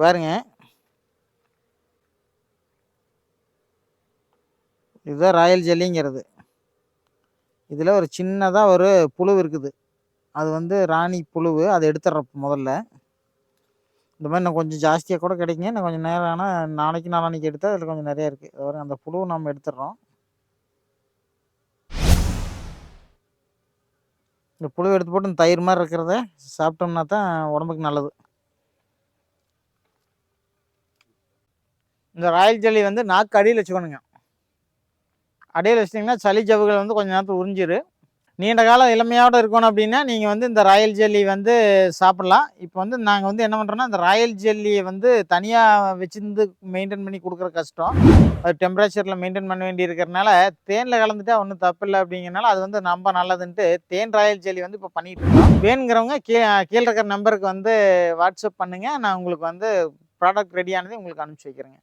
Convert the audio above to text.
பாருங்க. இதுதான் ராயல் ஜெல்லிங்கிறது. இதில் ஒரு சின்னதாக ஒரு புழு இருக்குது. அது வந்து ராணி புழுவு. அதை எடுத்துடுறோம் முதல்ல. இந்த மாதிரி நான் கொஞ்சம் ஜாஸ்தியாக கூட கிடைக்குங்க. நான் கொஞ்சம் நேரம் ஆனால் நாளைக்கு நாளான்னைக்கு எடுத்தால் அதில் கொஞ்சம் நிறையா இருக்குது அந்த புழுவை நம்ம எடுத்துடுறோம் இந்த புழு எடுத்து போட்டு இந்த தயிர் மாதிரி இருக்கிறத சாப்பிட்டோம்னா தான் உடம்புக்கு நல்லது. இந்த ராயல் ஜெல்லி வந்து நாக்கு அடியில் வச்சுக்கணுங்க. அடியில் வச்சிட்டிங்கன்னா சளி ஜவுகள் வந்து கொஞ்ச நேரத்தில் உறிஞ்சிரு நீண்ட காலம் இளமையோடு இருக்கணும் அப்படின்னா நீங்கள் வந்து இந்த ராயல் ஜெல்லி வந்து சாப்பிட்லாம். இப்போ வந்து நாங்கள் வந்து என்ன பண்ணுறோன்னா இந்த ராயல் ஜெல்லியை வந்து தனியாக வச்சுருந்து மெயின்டைன் பண்ணி கொடுக்குற கஷ்டம். அது டெம்பரேச்சரில் மெயின்டைன் பண்ண வேண்டி இருக்கிறனால தேனில் கலந்துட்டா ஒன்றும் தப்பில்லை அப்படிங்கிறனால அது வந்து ரொம்ப நல்லதுன்ட்டு தேன் ராயல் ஜெல்லி வந்து இப்போ பண்ணிகிட்டு இருக்கோம். வேணுங்கிறவங்க கீ கீழே இருக்கிற நம்பருக்கு வந்து வாட்ஸ்அப் பண்ணுங்கள் நான் உங்களுக்கு வந்து ப்ராடக்ட் ரெடியானதை உங்களுக்கு அனுப்பிச்சி வைக்கிறேங்க.